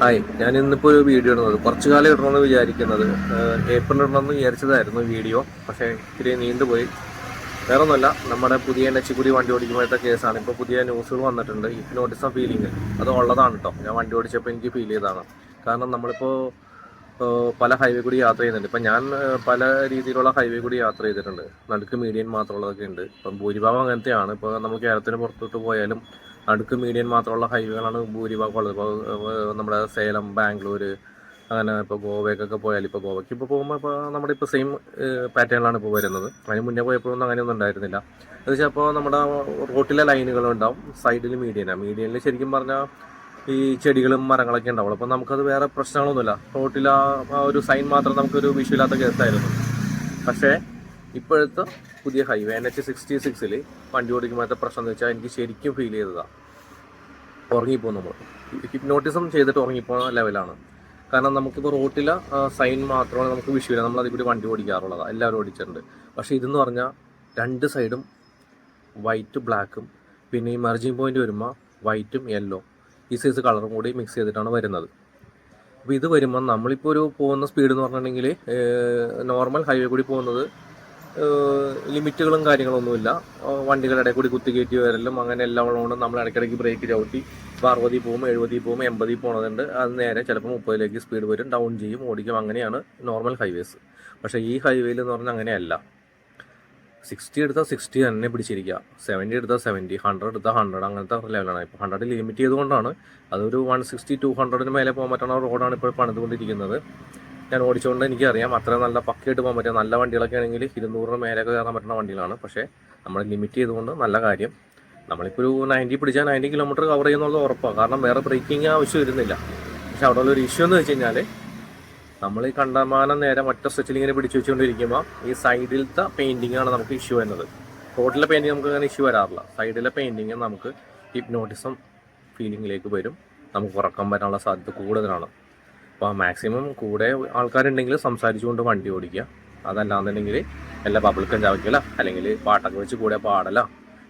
Hi ഞാൻ ഇന്നിപ്പോൾ ഒരു വീഡിയോ ഇടുന്നത്. കുറച്ചു കാലം ഇടണമെന്ന് വിചാരിക്കുന്നത് ഏപ്രിൽ ഇടണമെന്ന് വിചാരിച്ചതായിരുന്നു വീഡിയോ പക്ഷേ ഇത്തിരി നീണ്ടുപോയി. വേറെ ഒന്നുമല്ല നമ്മുടെ പുതിയ നെച്ചിക്കുരി വണ്ടി ഓടിക്കുമ്പോഴത്തെ കേസാണ്. ഇപ്പോൾ പുതിയ ന്യൂസുകൾ വന്നിട്ടുണ്ട്. ഹിപ്നോട്ടിസം ഫീലിംഗ് അത് ഉള്ളതാണ് കേട്ടോ ഞാൻ വണ്ടി ഓടിച്ചപ്പോൾ എനിക്ക് ഫീൽ ചെയ്തതാണ്. കാരണം നമ്മളിപ്പോൾ പല ഹൈവേ കൂടി യാത്ര ചെയ്യുന്നുണ്ട് ഇപ്പം ഞാൻ പല രീതിയിലുള്ള ഹൈവേ കൂടി യാത്ര ചെയ്തിട്ടുണ്ട്. നടുക്ക് മീഡിയൻ മാത്രമുള്ളതൊക്കെ ഉണ്ട്. ഇപ്പം ഭൂരിഭാഗം അങ്ങനത്തെയാണ്. ഇപ്പോൾ നമ്മൾ കേരളത്തിന് പുറത്തോട്ട് പോയാലും നടുക്ക് മീഡിയൻ മാത്രമുള്ള ഹൈവേകളാണ് ഭൂരിഭാഗം ഉള്ളത്. ഇപ്പോൾ നമ്മുടെ സേലം ബാംഗ്ലൂർ അങ്ങനെ ഇപ്പോൾ ഗോവയ്ക്കൊക്കെ പോയാൽ ഇപ്പോൾ ഗോവയ്ക്ക് ഇപ്പോൾ പോകുമ്പോൾ ഇപ്പോൾ നമ്മുടെ ഇപ്പോൾ സെയിം പാറ്റേണിലാണ് ഇപ്പോൾ വരുന്നത്. അതിന് മുന്നേ പോയപ്പോഴൊന്നും അങ്ങനെയൊന്നും ഉണ്ടായിരുന്നില്ല. എന്ന് വെച്ചാൽ അപ്പോൾ നമ്മുടെ റോട്ടിലെ ലൈനുകളുണ്ടാവും സൈഡിൽ മീഡിയനാണ് മീഡിയനിൽ ശരിക്കും പറഞ്ഞാൽ ഈ ചെടികളും മരങ്ങളൊക്കെ ഉണ്ടാവുള്ളൂ. അപ്പോൾ നമുക്കത് വേറെ പ്രശ്നങ്ങളൊന്നുമില്ല. റോട്ടിൽ ആ ഒരു സൈൻ മാത്രം നമുക്കൊരു വിഷയമില്ലാത്ത കേസായിരുന്നു. പക്ഷേ ഇപ്പോഴത്തെ പുതിയ ഹൈവേ എൻ എച്ച് സിക്സ്റ്റി സിക്സിൽ വണ്ടി ഓടിക്കുമ്പോഴത്തെ പ്രശ്നം എന്ന് വെച്ചാൽ എനിക്ക് ശരിക്കും ഫീൽ ചെയ്തതാണ് ഉറങ്ങിപ്പോകും നമ്മൾ ഹിപ്നോട്ടിസം ചെയ്തിട്ട് ഉറങ്ങിപ്പോകുന്ന ലെവലാണ് കാരണം നമുക്കിപ്പോൾ റോട്ടിൽ സൈൻ മാത്രമാണ് നമുക്ക് വിഷയമില്ല നമ്മൾ അതിൽ കൂടി വണ്ടി ഓടിക്കാറുള്ളത്. എല്ലാവരും ഓടിച്ചിട്ടുണ്ട്. പക്ഷേ ഇതെന്ന് പറഞ്ഞാൽ രണ്ട് സൈഡും വൈറ്റ് ബ്ലാക്കും പിന്നെ ഈ മെർജിങ് പോയിന്റ് വരുമ്പോൾ വൈറ്റും യെല്ലോ ഈ സൈസ് കളറും കൂടി മിക്സ് ചെയ്തിട്ടാണ് വരുന്നത്. അപ്പോൾ ഇത് വരുമ്പോൾ നമ്മളിപ്പോൾ ഒരു പോകുന്ന സ്പീഡ് എന്ന് പറഞ്ഞിട്ടുണ്ടെങ്കിൽ നോർമൽ ഹൈവേ കൂടി പോകുന്നത് ലിമിറ്റുകളും കാര്യങ്ങളൊന്നുമില്ല. വണ്ടികളുടെ ഇടയിൽ കൂടി കുത്തിക്കയറ്റി വരലും അങ്ങനെ എല്ലാം ഉള്ളതുകൊണ്ട് നമ്മൾ ഇടയ്ക്കിടയ്ക്ക് ബ്രേക്ക് ചവിട്ടി ഇപ്പോൾ അറുപതിൽ പോകും എഴുപതിൽ പോകും എൺപതിൽ പോകുന്നതുണ്ട് അത് നേരെ ചിലപ്പോൾ മുപ്പതിലേക്ക് സ്പീഡ് വരും ഡൗൺ ചെയ്യും ഓടിക്കും. അങ്ങനെയാണ് നോർമൽ ഹൈവേസ് പക്ഷേ ഈ ഹൈവേയിൽ എന്ന് പറഞ്ഞാൽ അങ്ങനെയല്ല. സിക്സ്റ്റി എടുത്താൽ സിക്സ്റ്റി തന്നെ പിടിച്ചിരിക്കുക. സെവന്റി എടുത്താൽ സെവന്റി ഹൺഡ്രഡ് എടുത്താൽ ഹൺഡ്രഡ് അങ്ങനത്തെ ലെവലാണ് ഇപ്പോൾ ഹൺഡ്രഡ് ലിമിറ്റ് ചെയ്തുകൊണ്ടാണ് അതൊരു വൺ സിക്സ്റ്റി ടു ഹൺഡ്രഡിന് മേലെ പോകാൻ പറ്റുന്ന റോഡാണ് ഇപ്പോൾ പണിതുകൊണ്ടിരിക്കുന്നത്. ഞാൻ ഓടിച്ചുകൊണ്ട് എനിക്കറിയാം അത്ര നല്ല പക്കയായിട്ട് പോകാൻ പറ്റും നല്ല വണ്ടികളൊക്കെ ആണെങ്കിൽ ഇരുന്നൂറിന് മേലെയൊക്കെ കയറാൻ പറ്റുന്ന വണ്ടികളാണ്. പക്ഷേ നമ്മൾ ലിമിറ്റ് ചെയ്തുകൊണ്ട് നല്ല കാര്യം. നമ്മളിപ്പോൾ ഒരു നയന്റി പിടിച്ചാൽ നയന്റി കിലോമീറ്റർ കവർ ചെയ്യുന്നുള്ളത് ഉറപ്പാണ് കാരണം വേറെ ബ്രേക്കിംഗ് ആവശ്യം വരുന്നില്ല. പക്ഷെ അവിടെ ഉള്ളൊരു ഇഷ്യൂ എന്ന് വെച്ച് കഴിഞ്ഞാൽ നമ്മൾ ഈ കണ്ടമാനം നേരെ ഒറ്റ സ്ട്രെച്ചിൽ ഇങ്ങനെ പിടിച്ചു വെച്ചുകൊണ്ടിരിക്കുമ്പോൾ ഈ സൈഡിലത്തെ പെയിന്റിംഗ് ആണ് നമുക്ക് ഇഷ്യൂ വരുന്നത്. റോഡിലെ പെയിന്റിംഗ് നമുക്ക് അങ്ങനെ ഇഷ്യൂ വരാറില്ല. സൈഡിലെ പെയിന്റിംഗ് നമുക്ക് ഹിപ്നോട്ടിസം ഫീലിങ്ങിലേക്ക് വരും. നമുക്ക് ഉറക്കം വരാനുള്ള സാധ്യത കൂടുതലാണ്. അപ്പോൾ മാക്സിമം കൂടെ ആൾക്കാരുണ്ടെങ്കിൽ സംസാരിച്ചുകൊണ്ട് വണ്ടി ഓടിക്കുക. അതല്ലാന്നുണ്ടെങ്കിൽ എല്ലാ പബ്ലിക്കും ചവയ്ക്കല അല്ലെങ്കിൽ പാട്ടൊക്കെ വെച്ച് കൂടെ പാടല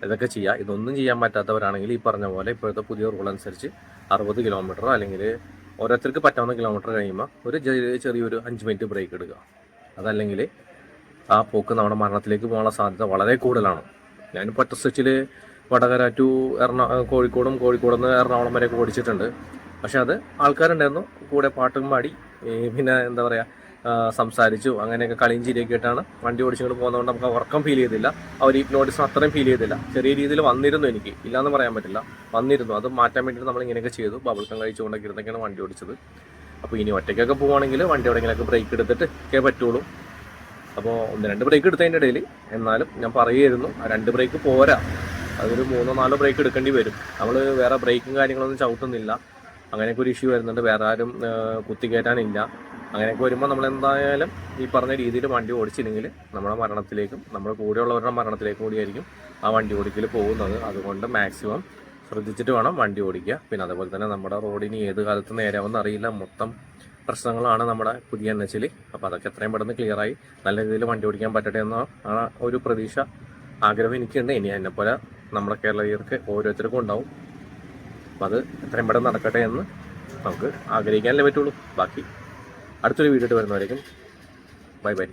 ഇതൊക്കെ ചെയ്യുക. ഇതൊന്നും ചെയ്യാൻ പറ്റാത്തവരാണെങ്കിൽ ഈ പറഞ്ഞ പോലെ ഇപ്പോഴത്തെ പുതിയ റൂൾ അനുസരിച്ച് അറുപത് കിലോമീറ്റർ അല്ലെങ്കിൽ ഓരോരുത്തർക്ക് പറ്റാവുന്ന കിലോമീറ്റർ കഴിയുമ്പോൾ ഒരു ചെറിയ ചെറിയൊരു അഞ്ച് മിനിറ്റ് ബ്രേക്ക് എടുക്കുക. അതല്ലെങ്കിൽ ആ പോക്ക് നമ്മുടെ മരണത്തിലേക്ക് പോകാനുള്ള സാധ്യത വളരെ കൂടുതലാണ്. ഞാനിപ്പോൾ ഒറ്റ സ്റ്റിച്ചിൽ വടകര ടു എറണാ കോഴിക്കോടും കോഴിക്കോട് നിന്ന് എറണാകുളം വരെയൊക്കെ ഓടിച്ചിട്ടുണ്ട്. പക്ഷെ അത് ആൾക്കാരുണ്ടായിരുന്നു. കൂടെ പാട്ടും പാടി പിന്നെ എന്താ പറയുക സംസാരിച്ചു. അങ്ങനെയൊക്കെ കളിയും ചിരിയൊക്കെ ആയിട്ടാണ് വണ്ടി ഓടിച്ചുകൊണ്ട് പോകുന്നതുകൊണ്ട് നമുക്ക് ഉറക്കം ഫീൽ ചെയ്തില്ല. അവർ ഈ നോട്ടീസ് അത്രയും ഫീൽ ചെയ്തില്ല. ചെറിയ രീതിയിൽ വന്നിരുന്നു എനിക്ക്. ഇല്ലാന്ന് പറയാൻ പറ്റില്ല. വന്നിരുന്നു. അത് മാറ്റാൻ വേണ്ടിയിട്ട് നമ്മൾ ഇങ്ങനെയൊക്കെ ചെയ്തു. ബബിൾക്കം കഴിച്ചുകൊണ്ടൊക്കെ ഇരുന്നൊക്കെയാണ് വണ്ടി ഓടിച്ചത്. അപ്പോൾ ഇനി ഒറ്റയ്ക്കൊക്കെ പോവുകയാണെങ്കിൽ വണ്ടി എവിടെയെങ്കിലൊക്കെ ബ്രേക്ക് എടുത്തിട്ട് കേ പറ്റുള്ളൂ. അപ്പോൾ ഒന്ന് രണ്ട് ബ്രേക്ക് എടുത്തതിന്റെ ഇടയിൽ. എന്നാലും ഞാൻ പറയുമായിരുന്നു രണ്ട് ബ്രേക്ക് പോരാ. അതൊരു മൂന്നോ നാലോ ബ്രേക്ക് എടുക്കേണ്ടി വരും. നമ്മൾ വേറെ ബ്രേക്കും കാര്യങ്ങളൊന്നും ചവിട്ടുന്നില്ല. അങ്ങനെയൊക്കെ ഒരു ഇഷ്യൂ വരുന്നുണ്ട്. വേറെ ആരും കുത്തിക്കയറ്റാനില്ല അങ്ങനെയൊക്കെ വരുമ്പോൾ നമ്മൾ എന്തായാലും ഈ പറഞ്ഞ രീതിയിൽ വണ്ടി ഓടിച്ചില്ലെങ്കിൽ നമ്മുടെ മരണത്തിലേക്കും നമ്മുടെ കൂടെയുള്ളവരുടെ മരണത്തിലേക്കും കൂടിയായിരിക്കും ആ വണ്ടി ഓടിക്കൽ പോകുന്നത്. അതുകൊണ്ട് മാക്സിമം ശ്രദ്ധിച്ചിട്ട് വേണം വണ്ടി ഓടിക്കുക. പിന്നെ അതുപോലെ തന്നെ നമ്മുടെ റോഡിന് ഏത് കാലത്ത് നേരെയാവുമെന്ന് അറിയില്ല. മൊത്തം പ്രശ്നങ്ങളാണ് നമ്മുടെ പുതിയ എൻ എച്ചിൽ അപ്പോൾ അതൊക്കെ എത്രയും പെട്ടെന്ന് ക്ലിയറായി നല്ല രീതിയിൽ വണ്ടി ഓടിക്കാൻ പറ്റട്ടെ എന്ന ഒരു പ്രതീക്ഷ ആഗ്രഹം എനിക്കുണ്ട്. ഇനി എന്നെപ്പോലെ നമ്മുടെ കേരളീയർക്ക് ഓരോരുത്തർക്കും ഉണ്ടാവും. അപ്പം അത് എത്രയും പെട്ടെന്ന് നടക്കട്ടെ എന്ന് നമുക്ക് ആഗ്രഹിക്കാനല്ലേ പറ്റുള്ളൂ. ബാക്കി അടുത്തൊരു വീഡിയോ വരുന്നവരേക്കും ബൈ ബൈ.